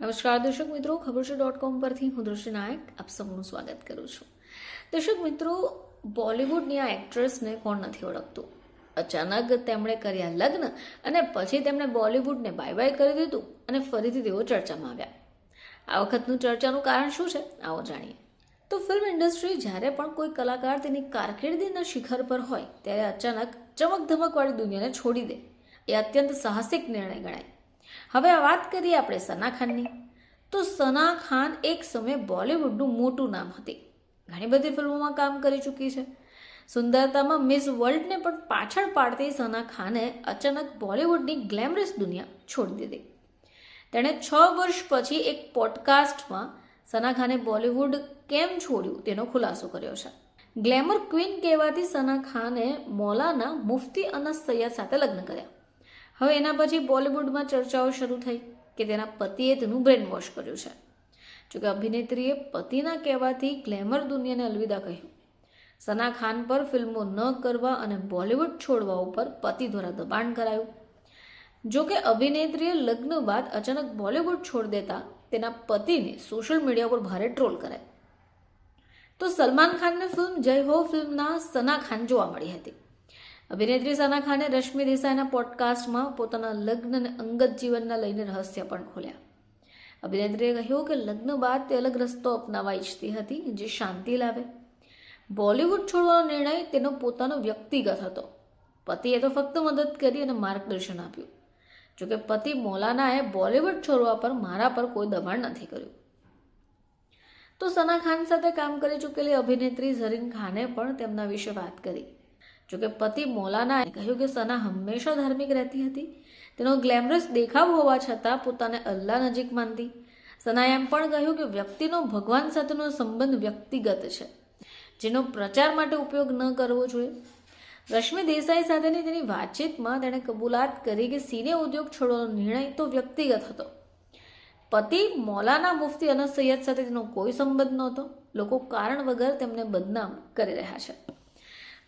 નમસ્કાર, દર્શક મિત્રો, ખબર છે ડોટ કોમ પરથી હું દૃશ્ય નાયક આપ સૌનું સ્વાગત કરું છું. દર્શક મિત્રો બોલિવૂડની આ એક્ટ્રેસને કોણ નથી ઓળખતું? અચાનક તેમણે કર્યા લગ્ન અને પછી તેમણે બોલિવૂડને બાય બાય કરી દીધું અને ફરીથી તેઓ ચર્ચામાં આવ્યા. આ વખતનું ચર્ચાનું કારણ શું છે? આવો જાણીએ. તો ફિલ્મ ઇન્ડસ્ટ્રી જ્યારે પણ કોઈ કલાકાર તેની કારકિર્દીના શિખર પર હોય, ત્યારે અચાનક ચમકધમકવાળી દુનિયાને છોડી દે. એ અત્યંત સાહસિક નિર્ણય ગણાય. હવે વાત કરીએ આપણે સના ખાનની. તો સના ખાન એક સમયે બોલિવૂડનું મોટું નામ હતી. ઘણી બધી ફિલ્મોમાં કામ કરી ચૂકી છે. સુંદરતામાં મિસ વર્લ્ડને પણ પાછળ પાડતી સના ખાને અચાનક બોલિવૂડની ગ્લેમરસ દુનિયા છોડી દીધી. તેણે છ વર્ષ પછી એક પોડકાસ્ટમાં સના ખાને બોલિવૂડ કેમ છોડ્યું તેનો ખુલાસો કર્યો છે. ગ્લેમર ક્વીન કહેવાતી સના ખાને મૌલાના મુફ્તી અનસ સૈયદ સાથે લગ્ન કર્યા. હવે એના પછી બોલિવૂડમાં ચર્ચાઓ શરૂ થઈ કે તેના પતિએ તેનું બ્રેન વોશ કર્યું છે. જોકે અભિનેત્રીએ પતિના કહેવાથી ગ્લેમર દુનિયાને અલવિદા કહ્યું. સના ખાન પર ફિલ્મો ન કરવા અને બોલિવૂડ છોડવા ઉપર પતિ દ્વારા દબાણ કરાયું. જોકે અભિનેત્રીએ લગ્ન બાદ અચાનક બોલિવૂડ છોડ દેતા તેના પતિને સોશિયલ મીડિયા પર ભારે ટ્રોલ કરાય. તો સલમાન ખાનને ફિલ્મ જય હો ફિલ્મના સના ખાન જોવા મળી હતી. અભિનેત્રી સના ખાને રશ્મિ દેસાઈના પોડકાસ્ટમાં પોતાના લગ્ન અને અંગત જીવનના લઈને રહસ્ય પણ ખોલ્યા. અભિનેત્રીએ કહ્યું કે લગ્ન બાદ તે અલગ રસ્તો અપનાવવા ઈચ્છતી હતી, જે શાંતિ લાવે. બોલિવૂડ છોડવાનો નિર્ણય તેનો પોતાનો વ્યક્તિગત હતો. પતિએ તો ફક્ત મદદ કરી અને માર્ગદર્શન આપ્યું. જોકે પતિ મૌલાનાએ બોલિવૂડ છોડવા પર મારા પર કોઈ દબાણ નથી કર્યું. તો સના ખાન સાથે કામ કરી ચૂકેલી અભિનેત્રી ઝરીન ખાને પણ તેમના વિશે વાત કરી. જોકે પતિ મોલાનાએ કહ્યું કે સના હંમેશા ધાર્મિક રહેતી હતી. તેનો ગ્લેમરસ દેખાવ હોવા છતાં પોતાને અલ્લાહ નજીક માનતી. સનાએ એમ પણ કહ્યું કે વ્યક્તિનો ભગવાન સાથેનો સંબંધ વ્યક્તિગત છે, જેનો પ્રચાર માટે ઉપયોગ ન કરવો જોઈએ. રશ્મિ દેસાઈ સાથેની તેની વાતચીતમાં તેણે કબૂલાત કરી કે સિને ઉદ્યોગ છોડવાનો નિર્ણય તો વ્યક્તિગત હતો. પતિ મૌલાના મુફતી અનસ સૈયદ સાથે તેનો કોઈ સંબંધ નહોતો. લોકો કારણ વગર તેમને બદનામ કરી રહ્યા છે.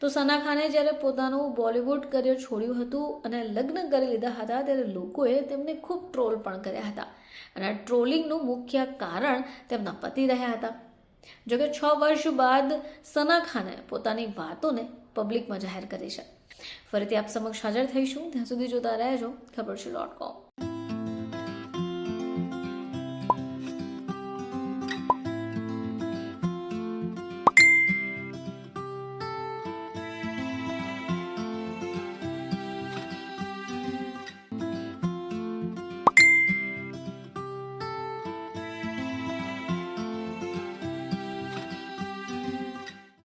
તો સના ખાને જ્યારે પોતાનું બોલિવૂડ કરિયર છોડ્યું હતું અને લગ્ન કરી લીધા હતા, ત્યારે લોકોએ તેમને ખૂબ ટ્રોલ પણ કર્યા હતા. અને ટ્રોલિંગનું મુખ્ય કારણ તેમના પતિ રહ્યા હતા. જોકે છ વર્ષ બાદ સના ખાને પોતાની વાતોને પબ્લિકમાં જાહેર કરી છે. ફરીથી આપ સમક્ષ હાજર થઈશું. ત્યાં સુધી જોતા રહેજો. ખબર છે ડોટ કોમ.